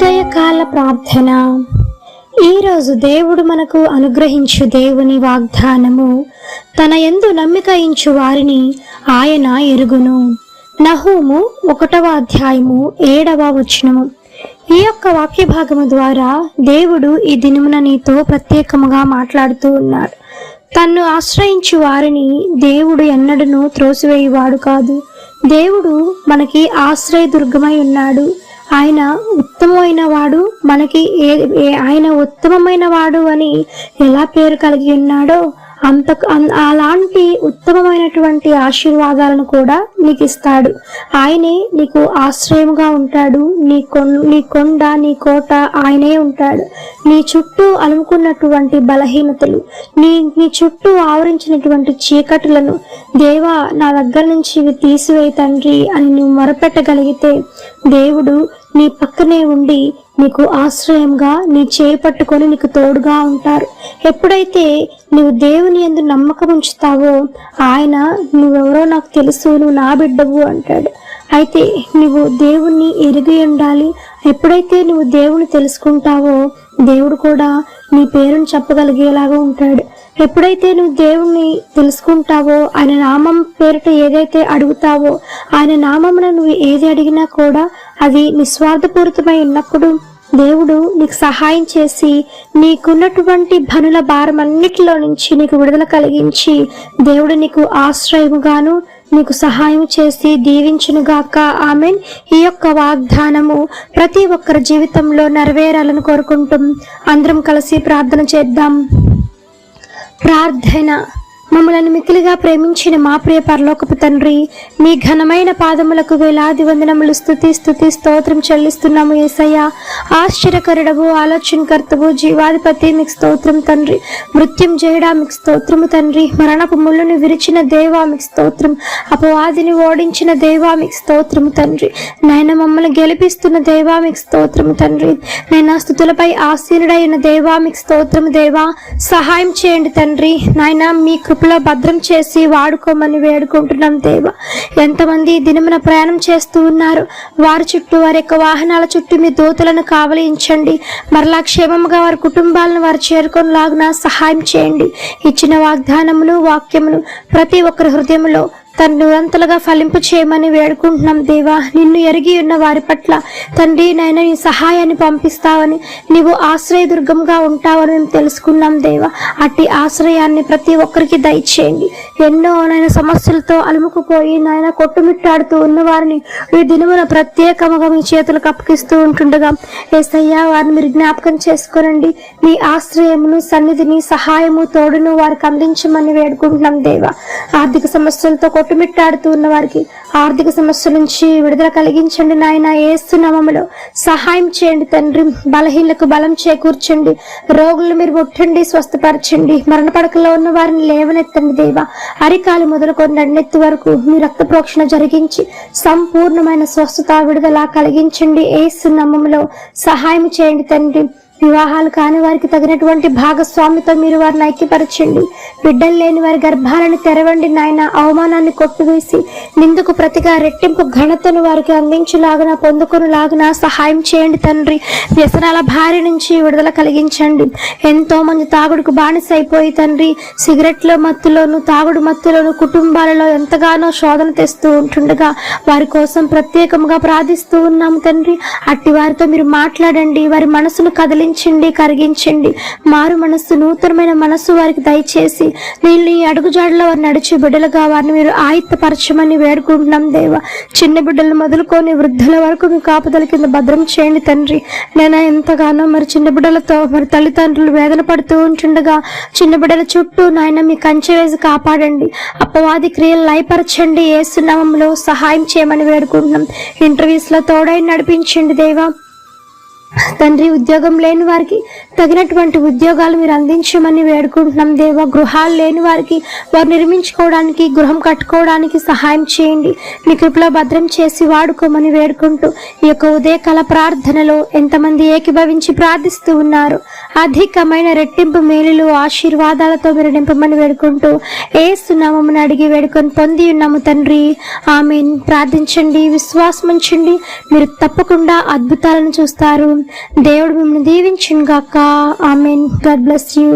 ఉదయకాల ప్రార్థన. ఈరోజు దేవుడు మనకు అనుగ్రహించు దేవుని వాగ్దానము. తన ఎందు నమ్మిక ఇంచు వారిని ఆయన ఎరుగును. నహూము ఒకటవ అధ్యాయము ఏడవ వచనము. ఈ యొక్క వాక్య భాగము ద్వారా దేవుడు ఈ దినమున నీతో ప్రత్యేకముగా మాట్లాడుతూ ఉన్నాడు. తన్ను ఆశ్రయించు వారిని దేవుడు ఎన్నడను త్రోసివేయువాడు కాదు. దేవుడు మనకి ఆశ్రయదుర్గమై ఉన్నాడు. ఆయన ఉత్తమమైన వాడు మనకి ఏ ఏ- ఆయన ఉత్తమమైన వాడు అని ఎలా పేరు కలిగి ఉన్నాడో అంత అన్- అలాంటి ఉత్తమమైనటువంటి ఆశీర్వాదాలను కూడా నీకు ఇస్తాడు ఆయనే నీకు ఆశ్రయముగా ఉంటాడు. నీ కొన్ నీ కొండ నీ కోట ఆయనే ఉంటాడు. నీ చుట్టూ అలుముకున్నటువంటి బలహీనతలు నీ నీ చుట్టూ ఆవరించినటువంటి చీకటులను దేవా నా దగ్గర నుంచి ఇవి తీసివేయి తండ్రి అని నువ్వు మొరపెట్టగలిగితే దేవుడు నీ పక్కనే ఉండి నీకు ఆశ్రయంగా నీ చేయి పట్టుకొని నీకు తోడుగా ఉంటారు. ఎప్పుడైతే నువ్వు దేవుని ఎందు నమ్మకం ఉంచుతావో ఆయన నువ్వెవరో నాకు తెలుసు నువ్వు నా బిడ్డవు అంటాడు. అయితే నువ్వు దేవుణ్ణి ఎరిగి ఉండాలి. ఎప్పుడైతే నువ్వు దేవుని తెలుసుకుంటావో దేవుడు కూడా నీ పేరును చెప్పగలిగేలాగా ఉంటాడు. ఎప్పుడైతే నువ్వు దేవుణ్ణి తెలుసుకుంటావో ఆయన నామం పేరిట ఏదైతే అడుగుతావో ఆయన నామమున నువ్వు ఏది అడిగినా కూడా అది నిస్వార్థపూరితమై ఉన్నప్పుడు దేవుడు నీకు సహాయం చేసి నీకున్నటువంటి భనుల భారమన్నిటిలో నుంచి నీకు విడుదల కలిగించి దేవుడు నీకు ఆశ్రయముగాను నీకు సహాయం చేసి దీవించునుగాక ఆమెన్. ఈ యొక్క వాగ్దానము ప్రతి ఒక్కరి జీవితంలో నెరవేరాలని కోరుకుంటాం. అందరం కలిసి ప్రార్థన చేద్దాం. ప్రార్థన. మమ్మలను మిక్కిలిగా ప్రేమించిన మా ప్రియ పరలోకపు తండ్రి మీ ఘనమైన పాదములకు వేలాది వందనములు స్థుతి స్థుతి స్తోత్రం చెల్లిస్తున్నాము ఏసయ్య. ఆశ్చర్యకరుడవు ఆలోచనకర్తవు జీవాధిపతి మీకు స్తోత్రం తండ్రి. మృత్యం చేయడా మీకు స్తోత్రము తండ్రి. మరణపు ముళ్ళును విరిచిన దేవా మీకు స్తోత్రం. అపవాదిని ఓడించిన దేవా మీకు స్తోత్రము తండ్రి. నాయన మమ్మల్ని గెలిపిస్తున్న దేవా మీకు స్తోత్రము తండ్రి. నాయన స్థుతులపై ఆసీనుడైన దేవా మీకు స్తోత్రము దేవా. సహాయం చేయండి తండ్రి. నాయన మీ కడుపులో భద్రం చేసి వాడుకోమని వేడుకుంటున్నాం దేవా. ఎంతమంది దినమున ప్రయాణం చేస్తూ ఉన్నారు? వారి చుట్టూ వారి యొక్క వాహనాల చుట్టూ మీ దూతలను కావలించండి. మరలా క్షేమంగా వారి కుటుంబాలను వారు చేరుకొని లాగున సహాయం చేయండి. ఇచ్చిన వాగ్దానములు వాక్యములు ప్రతి ఒక్కరి హృదయంలో తను ఫలింపు చేయమని వేడుకుంటున్నాం దేవా. నిన్ను ఎరిగి ఉన్న వారి పట్ల తండ్రి నాయన నీ సహాయాన్ని పంపిస్తావని నీవు ఆశ్రయదుర్గంగా ఉంటావని మేము తెలుసుకున్నాం దేవా. అట్టి ఆశ్రయాన్ని ప్రతి ఒక్కరికి దయచేయండి. ఎన్నో నాయన సమస్యలతో అలుముకుపోయి నాయన కొట్టుమిట్టాడుతూ ఉన్నవారిని ఈ దినమున ప్రత్యేకముగా మీ చేతులకు అప్పగిస్తూ ఉంటుండగా ఏసయ్యా వారిని మీరు జ్ఞాపకం చేసుకోనండి. మీ ఆశ్రయమును సన్నిధిని సహాయము తోడును వారికి అందించమని వేడుకుంటున్నాం దేవా. ఆర్థిక సమస్యలతో కొట్టుమిట్టాడుతూ ఉన్న వారికి ఆర్థిక సమస్యల నుంచి విడుదల కలిగించండి నాయన. ఏస్తున్నామములో సహాయం చేయండి తండ్రి. బలహీనలకు బలం చేకూర్చండి. రోగులను మీరు ముట్టండి స్వస్థపరచండి. మరణ పడకలో ఉన్న వారిని లేవనెత్తండి దేవ. అరికాలు మొదలుకొని నన్నెత్తి వరకు మీ రక్త ప్రోక్షణ జరిగించి సంపూర్ణమైన స్వస్థత విడుదల కలిగించండి. ఏస్తున్నామములో సహాయం చేయండి తండ్రి. వివాహాలు కాని వారికి తగినటువంటి భాగస్వామితో మీరు వారిని ఐక్యపరచండి. బిడ్డలు లేని వారి గర్భాలను తెరవండి నాయన. అవమానాన్ని కొట్టివేసి నిందుకు ప్రతిగా రెట్టింపు ఘనతను వారికి అందించులాగున పొందుకునేలాగున సహాయం చేయండి తండ్రి. వ్యసనాల భార్య నుంచి విడుదల కలిగించండి. ఎంతో మంది తాగుడుకు బానిస అయిపోయి తండ్రి సిగరెట్ల మత్తులోను తాగుడు మత్తులోను కుటుంబాలలో ఎంతగానో శోధన తెస్తూ ఉంటుండగా వారి కోసం ప్రత్యేకంగా ప్రార్థిస్తూ ఉన్నాము తండ్రి. అట్టి వారితో మీరు మాట్లాడండి. వారి మనసును కదిలించండి. కరిగించండి. మారు మనస్సు నూతనమైన మనస్సు వారికి దయచేసి నేను ఈ అడుగుజాడలో వారు నడిచే బిడ్డలుగా వారిని మీరు ఆయుత్తపరచమని వేడుకుంటున్నాం దేవా. చిన్న బిడ్డలు మొదలుకొని వృద్ధుల వరకు మీ కాపుదల కింద భద్రం చేయండి తండ్రి. నేను ఎంతగానో మరి చిన్న బిడ్డలతో మరి తల్లిదండ్రులు వేదన పడుతూ ఉంటుండగా చిన్న బిడ్డల చుట్టూ నాయన మీ కంచె వేసి కాపాడండి. అపవాది క్రియలు లయపరచండి. ఏసునామంలో సహాయం చేయమని వేడుకుంటున్నాం. ఇంటర్వ్యూస్లో తోడై నడిపించండి దేవా. తండ్రి ఉద్యోగం లేని వారికి తగినటువంటి ఉద్యోగాలు మీరు అందించమని వేడుకుంటున్నాం దేవా. గృహాలు లేని వారికి వారు నిర్మించుకోవడానికి గృహం కట్టుకోవడానికి సహాయం చేయండి. మీ కృపలో భద్రం చేసి వాడుకోమని వేడుకుంటూ ఈ యొక్క ఉదయకాల ప్రార్థనలో ఎంతమంది ఏకీభవించి ప్రార్థిస్తూ ఉన్నారు అధికమైన రెట్టింపు మేలులు ఆశీర్వాదాలతో మీరు నింపమని వేడుకుంటూ ఏ సునామమును అడిగి వేడుకొని పొంది ఉన్నాము తండ్రి. ఆమె ప్రార్థించండి విశ్వాసం ఉంచండి మీరు తప్పకుండా అద్భుతాలను చూస్తారు. దేవుడు మిమ్మల్ని దీవించును గాక మీన్ గాడ్ బ్లెస్ యూ.